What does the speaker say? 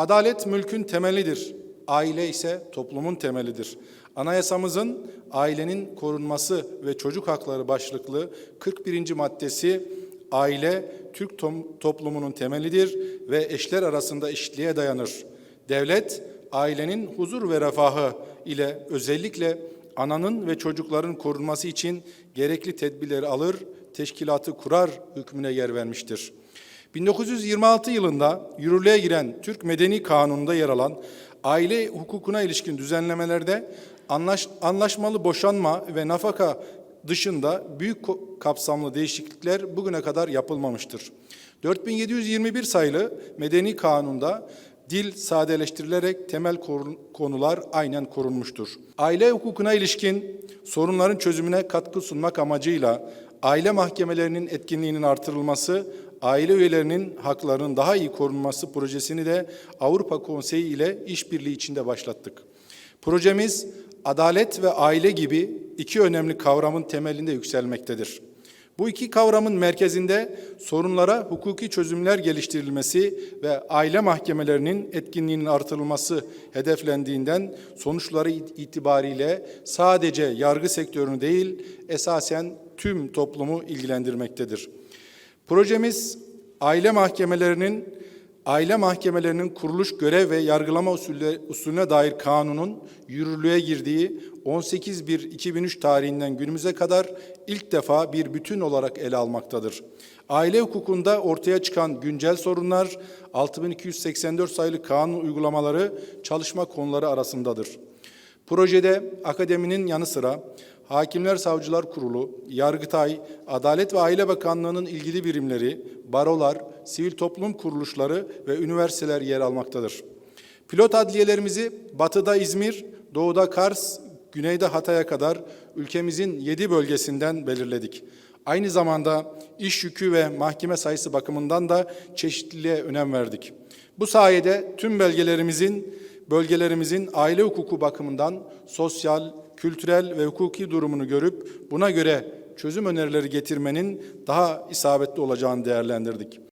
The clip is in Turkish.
Adalet mülkün temelidir. Aile ise toplumun temelidir. Anayasamızın ailenin korunması ve çocuk hakları başlıklı 41. maddesi aile Türk toplumunun temelidir ve eşler arasında eşitliğe dayanır. Devlet ailenin huzur ve refahı ile özellikle ananın ve çocukların korunması için gerekli tedbirleri alır, teşkilatı kurar hükmüne yer vermiştir. 1926 yılında yürürlüğe giren Türk Medeni Kanunu'nda yer alan aile hukukuna ilişkin düzenlemelerde anlaş, anlaşmalı boşanma ve nafaka dışında büyük kapsamlı değişiklikler bugüne kadar yapılmamıştır. 4721 sayılı Medeni Kanun'da dil sadeleştirilerek temel konular aynen korunmuştur. Aile hukukuna ilişkin sorunların çözümüne katkı sunmak amacıyla aile mahkemelerinin etkinliğinin artırılması, aile üyelerinin haklarının daha iyi korunması projesini de Avrupa Konseyi ile işbirliği içinde başlattık. Projemiz adalet ve aile gibi iki önemli kavramın temelinde yükselmektedir. Bu iki kavramın merkezinde sorunlara hukuki çözümler geliştirilmesi ve aile mahkemelerinin etkinliğinin artırılması hedeflendiğinden sonuçları itibariyle sadece yargı sektörünü değil esasen tüm toplumu ilgilendirmektedir. Projemiz aile mahkemelerinin aile mahkemelerinin kuruluş görev ve yargılama usulü, usulüne dair kanunun yürürlüğe girdiği 18.1.2003 tarihinden günümüze kadar ilk defa bir bütün olarak ele almaktadır. Aile hukukunda ortaya çıkan güncel sorunlar 6284 sayılı kanun uygulamaları çalışma konuları arasındadır. Projede akademinin yanı sıra Hakimler Savcılar Kurulu, Yargıtay, Adalet ve Aile Bakanlığı'nın ilgili birimleri, barolar, sivil toplum kuruluşları ve üniversiteler yer almaktadır. Pilot adliyelerimizi batıda İzmir, doğuda Kars, güneyde Hatay'a kadar ülkemizin yedi bölgesinden belirledik. Aynı zamanda iş yükü ve mahkeme sayısı bakımından da çeşitliliğe önem verdik. Bu sayede tüm belgelerimizin bölgelerimizin aile hukuku bakımından sosyal, kültürel ve hukuki durumunu görüp buna göre çözüm önerileri getirmenin daha isabetli olacağını değerlendirdik.